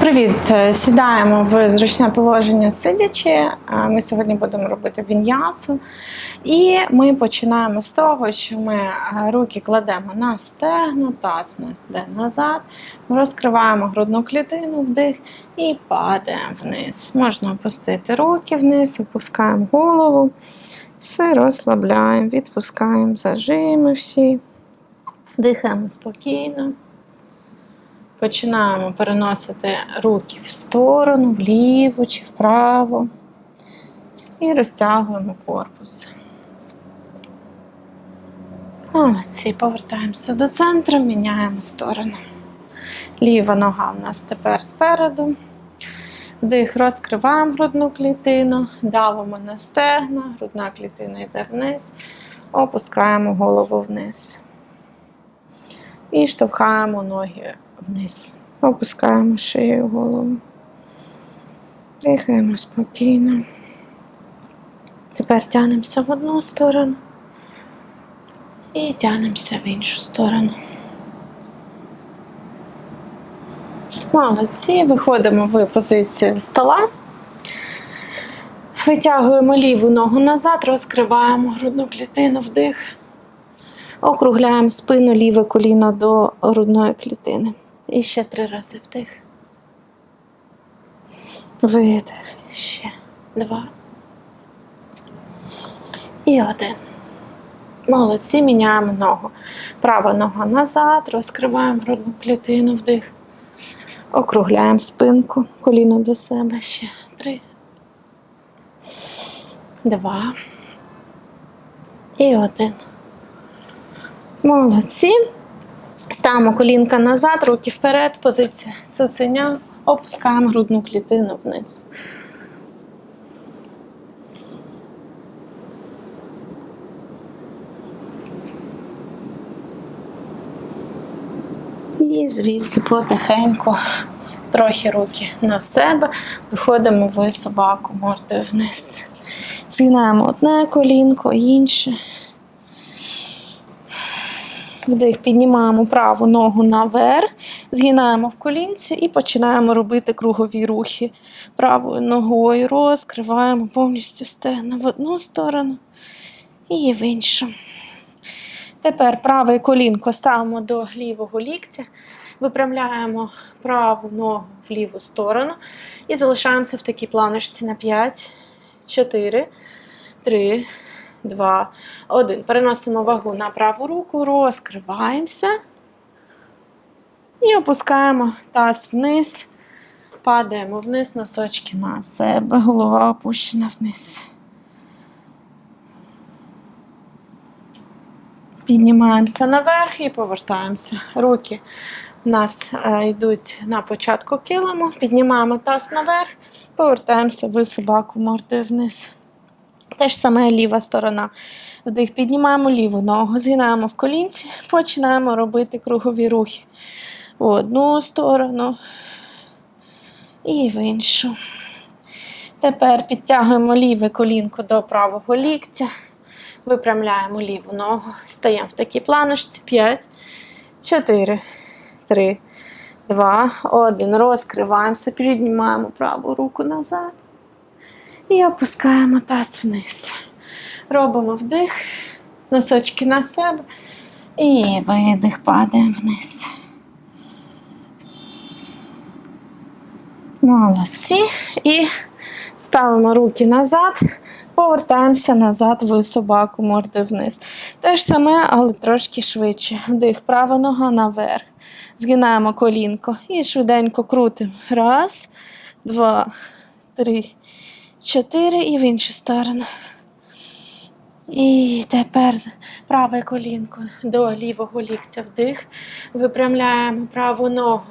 Привіт! Е, Сідаємо в зручне положення сидячи. Е, Ми сьогодні будемо робити віньясу. І ми починаємо з того, що ми е, руки кладемо на стегна, таз у нас назад. Ми розкриваємо грудну клітину, вдих і падаємо вниз. Можна опустити руки вниз, опускаємо голову. Все розслабляємо, відпускаємо зажими всі. Дихаємо спокійно. Починаємо переносити руки в сторону, вліво чи вправо. І розтягуємо корпус. Молодці, повертаємося до центру, міняємо сторону. Ліва нога в нас тепер спереду. Вдих, розкриваємо грудну клітину, давимо на стегна, грудна клітина йде вниз, опускаємо голову вниз. І штовхаємо ноги вниз. Опускаємо шию голову. Дихаємо спокійно. Тепер тягнемося в одну сторону і тягнемося в іншу сторону. Молодці, виходимо в позицію стола. Витягуємо ліву ногу назад, розкриваємо грудну клітину, вдих. Округляємо спину ліве коліно до грудної клітини. І ще три рази вдих. Видих. Ще два. І один. Молодці, міняємо ногу. Права нога назад, розкриваємо грудну клітину, вдих. Округляємо спинку, коліно до себе. Ще три. Два. І один. Молодці. Ставимо колінка назад, руки вперед, позиція цуценя, опускаємо грудну клітину вниз. І звідси потихеньку, трохи руки на себе, виходимо в собаку мордою вниз. Згинаємо одне колінко, інше. Вдих, піднімаємо праву ногу наверх, згинаємо в колінці і починаємо робити кругові рухи. Правою ногою розкриваємо повністю стегна в одну сторону і в іншу. Тепер праве колінко ставимо до лівого ліктя, випрямляємо праву ногу в ліву сторону і залишаємося в такій планочці на 5, 4, 3, Два, один. Переносимо вагу на праву руку, розкриваємося і опускаємо таз вниз, падаємо вниз, носочки на себе, голова опущена вниз. Піднімаємося наверх і повертаємося. Руки у нас е, йдуть на початку килиму, піднімаємо таз наверх, повертаємося в собаку мордою вниз. Те ж саме ліва сторона. Вдих, піднімаємо ліву ногу, згинаємо в колінці, починаємо робити кругові рухи. В одну сторону і в іншу. Тепер підтягуємо ліве колінко до правого ліктя, випрямляємо ліву ногу, стаємо в такій планочці. 5, 4, 3, 2, 1. Розкриваємося, піднімаємо праву руку назад. І опускаємо таз вниз. Робимо вдих, носочки на себе. І видих, падаємо вниз. Молодці. І ставимо руки назад, повертаємося назад в собаку, мордою вниз. Те ж саме, але трошки швидше. Вдих, права нога наверх. Згинаємо колінко і швиденько крутимо. Раз, два, три. Чотири і в іншу сторону. І тепер праве колінко до лівого ліктя вдих. Випрямляємо праву ногу.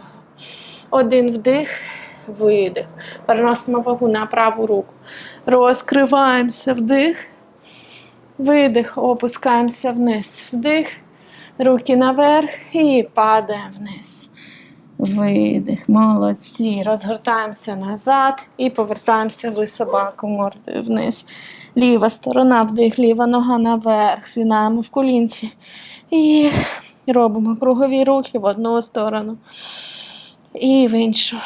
Один вдих, видих. Переносимо вагу на праву руку. Розкриваємося вдих. Видих, опускаємося вниз. Вдих. Руки наверх і падаємо вниз. Видих, молодці. Розгортаємося назад і повертаємося в собаку мордою вниз. Ліва сторона, вдих, ліва нога наверх. Згинаємо в колінці. І робимо кругові рухи в одну сторону і в іншу.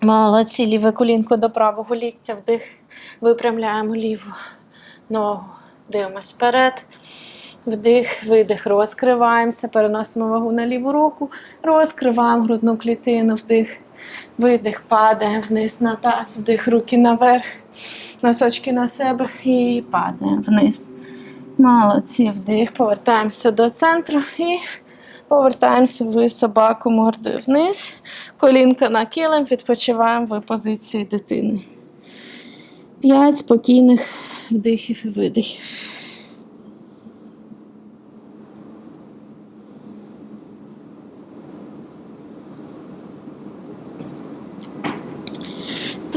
Молодці, ліве колінко до правого ліктя, вдих, випрямляємо ліву ногу. Дивимось вперед. Вдих, видих, розкриваємося, переносимо вагу на ліву руку, розкриваємо грудну клітину, вдих, видих, падаємо вниз на таз, вдих, руки наверх, носочки на себе і падаємо вниз. Молодці, вдих, повертаємося до центру і повертаємося в собаку мордою вниз, колінка на килим, відпочиваємо в позиції дитини. П'ять спокійних вдихів і видихів.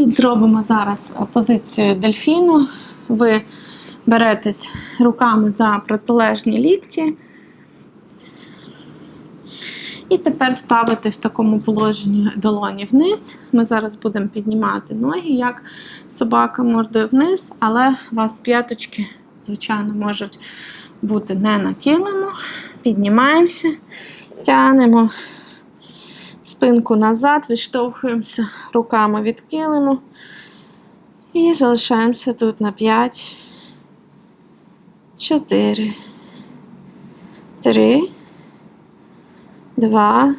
Тут зробимо зараз позицію дельфіну. Ви беретесь руками за протилежні лікті. І тепер ставити в такому положенні долоні вниз. Ми зараз будемо піднімати ноги, як собака мордою вниз, але у вас п'яточки, звичайно, можуть бути не на килиму. Піднімаємося, тянемо спинку назад, відштовхуємося руками від килиму і залишаємося тут на 5, 4, 3, 2,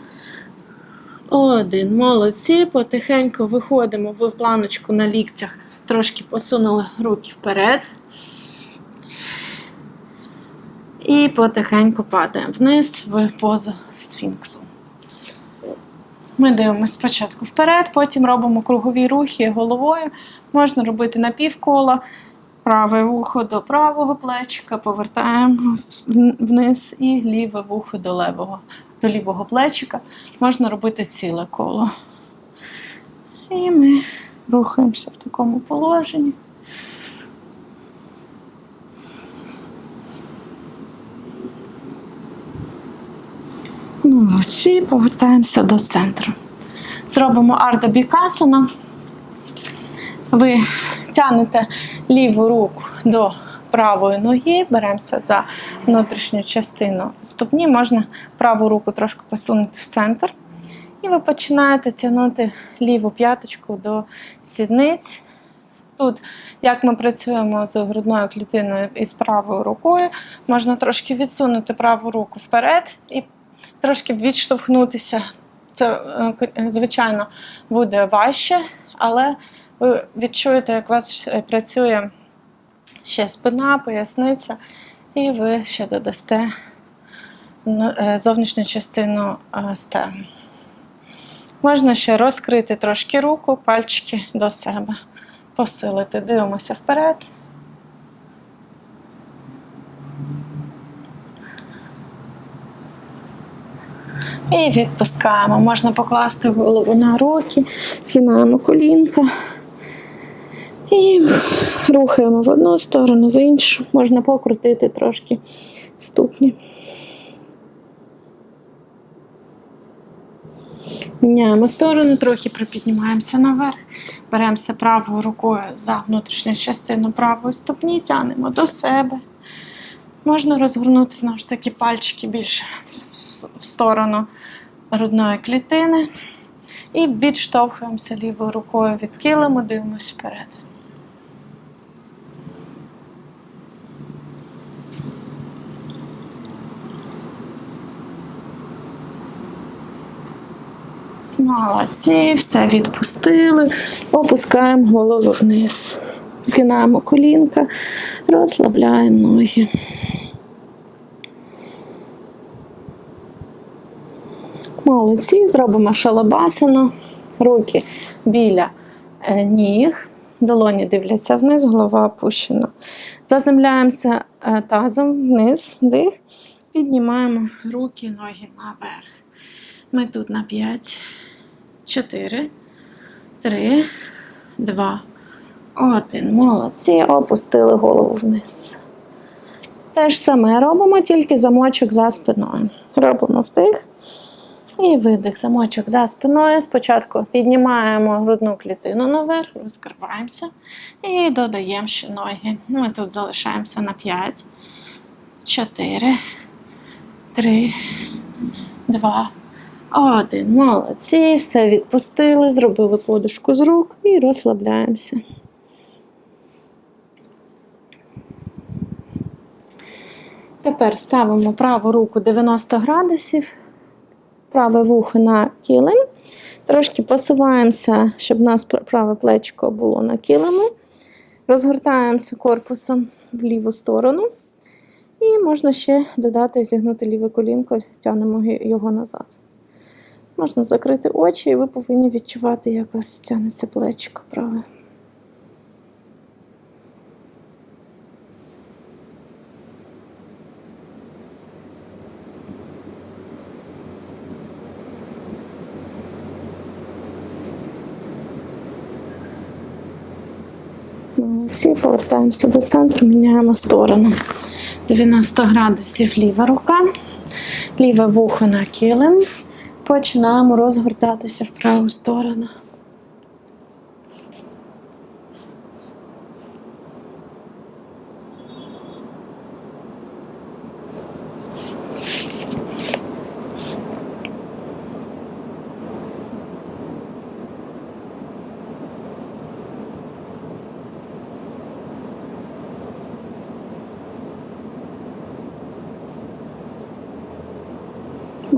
1. Молодці. Потихеньку виходимо в планочку на ліктях, трошки посунули руки вперед. І потихеньку падаємо вниз в позу сфінксу. Ми дивимося спочатку вперед, потім робимо кругові рухи головою. Можна робити на півкола, праве вухо до правого плечика, повертаємо вниз і ліве вухо до лівого, до лівого плечика. Можна робити ціле коло. І ми рухаємося в такому положенні. Молодці, повертаємося до центру. Зробимо арда бікасана. Ви тягнете ліву руку до правої ноги, беремося за внутрішню частину ступні, можна праву руку трошки посунути в центр. І ви починаєте тягнути ліву п'яточку до сідниць. Тут, як ми працюємо з грудною клітиною і з правою рукою, можна трошки відсунути праву руку вперед і трошки відштовхнутися. Це, е, звичайно, буде важче, але ви відчуєте, як у вас е, працює ще спина, поясниця, і ви ще додасте ну, е, зовнішню частину стегна. Можна ще розкрити трошки руку, пальчики до себе, посилити. Дивимося вперед. І відпускаємо. Можна покласти голову на руки, згинаємо колінка. І рухаємо в одну сторону, в іншу. Можна покрутити трошки ступні. Міняємо сторону, трохи припіднімаємося наверх, беремося правою рукою за внутрішню частину правої ступні, тягнемо до себе. Можна розгорнути знову ж таки пальчики більше в сторону грудної клітини. І відштовхуємося лівою рукою від килиму, дивимося вперед. Молодці, все відпустили, опускаємо голову вниз. Згинаємо колінка, розслабляємо ноги. Молодці, зробимо шалабасину, руки біля е, ніг, долоні дивляться вниз, голова опущена. Заземляємося е, тазом вниз, вдих, піднімаємо руки, ноги наверх. Ми тут на 5, 4, 3, 2, 1. Молодці, опустили голову вниз. Те ж саме робимо, тільки замочок за спиною. Робимо вдих. І видих, замочок за спиною. Спочатку піднімаємо грудну клітину наверх, розкриваємося і додаємо ще ноги. Ми тут залишаємося на 5, 4, 3, 2, Один. Молодці. Все відпустили, зробили подушку з рук і розслабляємося. Тепер ставимо праву руку 90 градусів, праве вухо на килим. Трошки посуваємося, щоб у нас праве плечко було на килимі. Розгортаємося корпусом в ліву сторону. І можна ще додати зігнути ліве колінко, тягнемо його назад. Можна закрити очі, і ви повинні відчувати, як у вас тягнеться плечко праве. Молодці, повертаємося до центру, міняємо сторону. 90 градусів ліва рука, ліве вухо на килим. Починаємо розгортатися в праву сторону.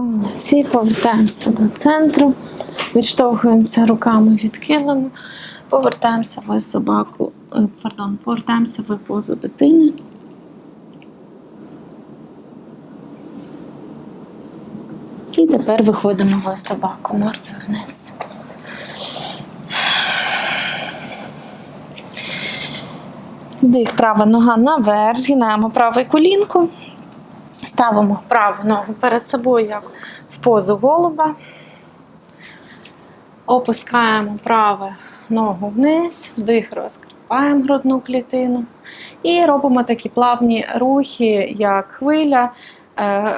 Молодці, повертаємося до центру, відштовхуємося руками від килиму, повертаємося в собаку, е, пардон, повертаємося в позу дитини. І тепер виходимо в собаку мордою вниз. Вдих, права нога наверх, згинаємо праве колінко. Ставимо праву ногу перед собою, як в позу голуба. Опускаємо праву ногу вниз, вдих, розкриваємо грудну клітину. І робимо такі плавні рухи, як хвиля е, е,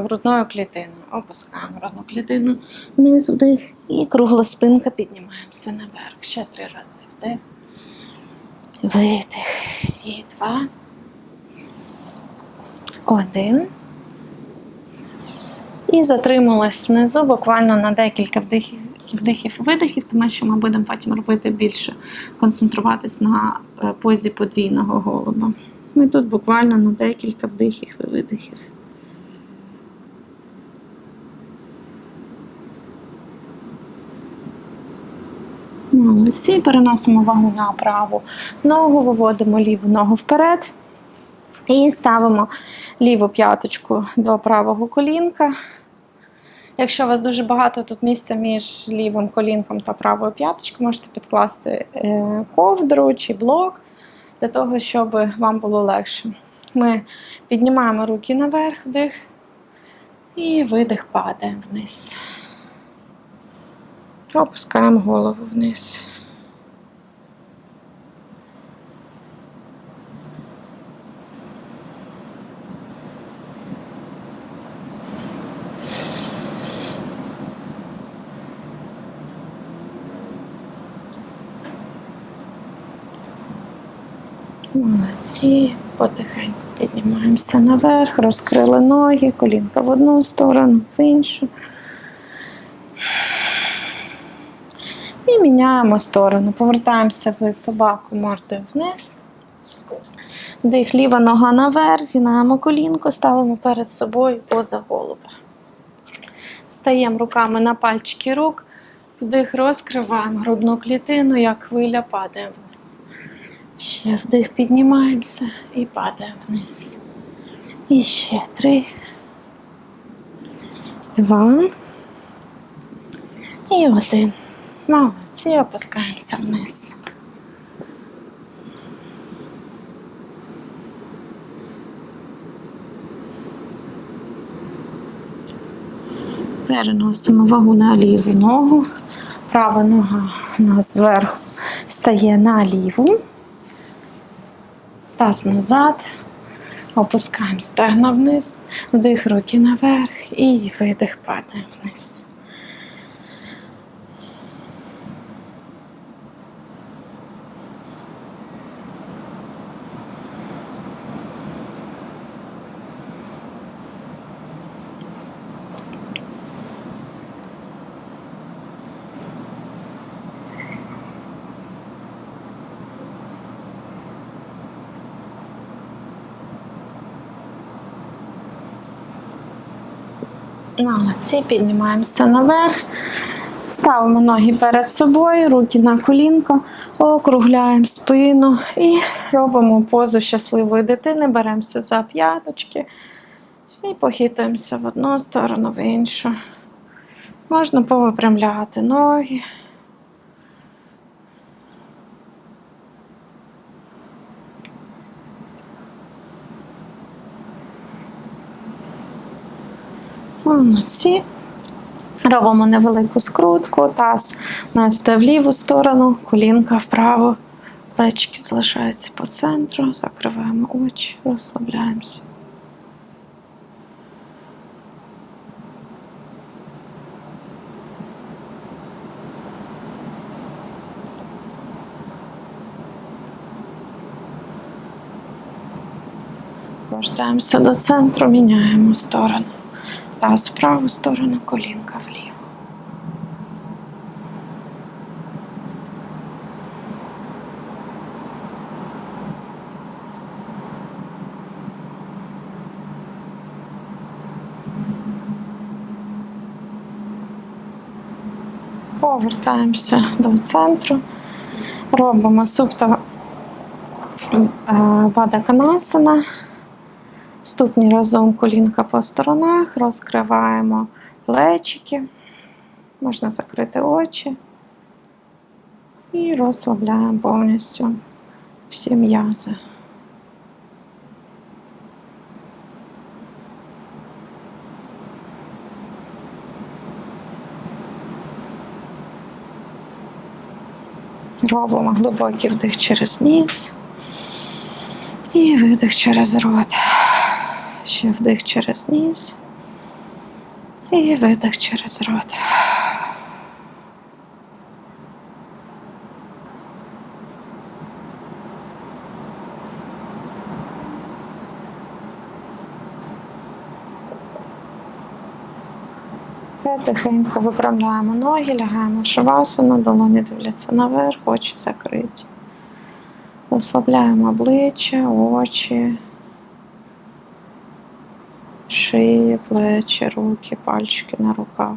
грудною клітиною. Опускаємо грудну клітину вниз, вдих. І кругла спинка піднімаємося наверх. Ще три рази. Вдих. Видих. І два. Один. І затрималась внизу буквально на декілька вдихів, і видихів, тому що ми будемо потім робити більше, концентруватись на е, позі подвійного голуба. Ми тут буквально на декілька вдихів і видихів. Молодці, переносимо вагу на праву ногу, виводимо ліву ногу вперед. І ставимо ліву п'яточку до правого колінка. Якщо у вас дуже багато тут місця між лівим колінком та правою п'яточкою, можете підкласти е, ковдру чи блок для того, щоб вам було легше. Ми піднімаємо руки наверх, вдих, і видих падає вниз. Опускаємо голову вниз. Молодці, потихеньку піднімаємося наверх, розкрили ноги, колінка в одну сторону, в іншу. І міняємо сторону. Повертаємося в собаку мордою вниз. Дих, ліва нога наверх, згинаємо колінко, ставимо перед собою поза голуба. Стаємо руками на пальчики рук, вдих, розкриваємо грудну клітину, як хвиля падає вниз. Ще вдих, піднімаємося і падаємо вниз. І ще три, два і один. Молодці, опускаємося вниз. Переносимо вагу на ліву ногу. Права нога у нас зверху стає на ліву. Таз назад. Опускаємо стегна вниз, вдих руки наверх і видих падає вниз. Молодці, піднімаємося наверх. Ставимо ноги перед собою, руки на колінко, округляємо спину і робимо позу щасливої дитини, беремося за п'яточки і похитуємося в одну сторону, в іншу. Можна повипрямляти ноги. Молодці. Робимо невелику скрутку, таз у нас в ліву сторону, колінка вправо, плечики залишаються по центру, закриваємо очі, розслабляємося. Повертаємося до центру, міняємо сторону. Таз в праву сторону, колінка вліво. Повертаємося до центру, робимо супта бадаканасана. Ступні разом колінка по сторонах, розкриваємо плечики, можна закрити очі і розслабляємо повністю всі м'язи. Робимо глибокий вдих через ніс і видих через рот. Ще вдих через ніс і видих через рот. Тихенько виправляємо ноги, лягаємо в шавасану, долоні дивляться наверх, очі закриті. Розслабляємо обличчя, очі, шиї, плечі, руки, пальчики на руках.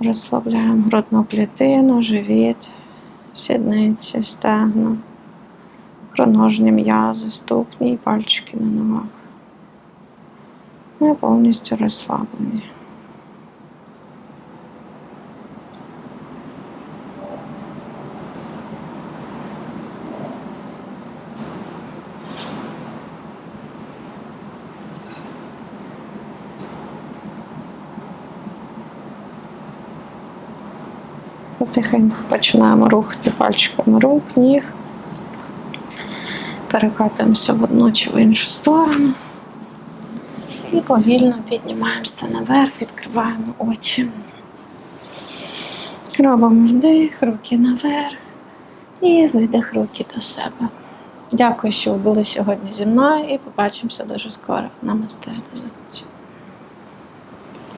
Розслабляємо грудну клітину, живіт, сідниці, стегна, кроножні м'язи, ступні і пальчики на ногах. Ми повністю розслаблені. Потихеньку починаємо рухати пальчиками рук, ніг. Перекатуємося в одну чи в іншу сторону. І повільно піднімаємося наверх, відкриваємо очі. Робимо вдих, руки наверх і видих руки до себе. Дякую, що ви були сьогодні зі мною і побачимося дуже скоро. Намасте, до зустрічі.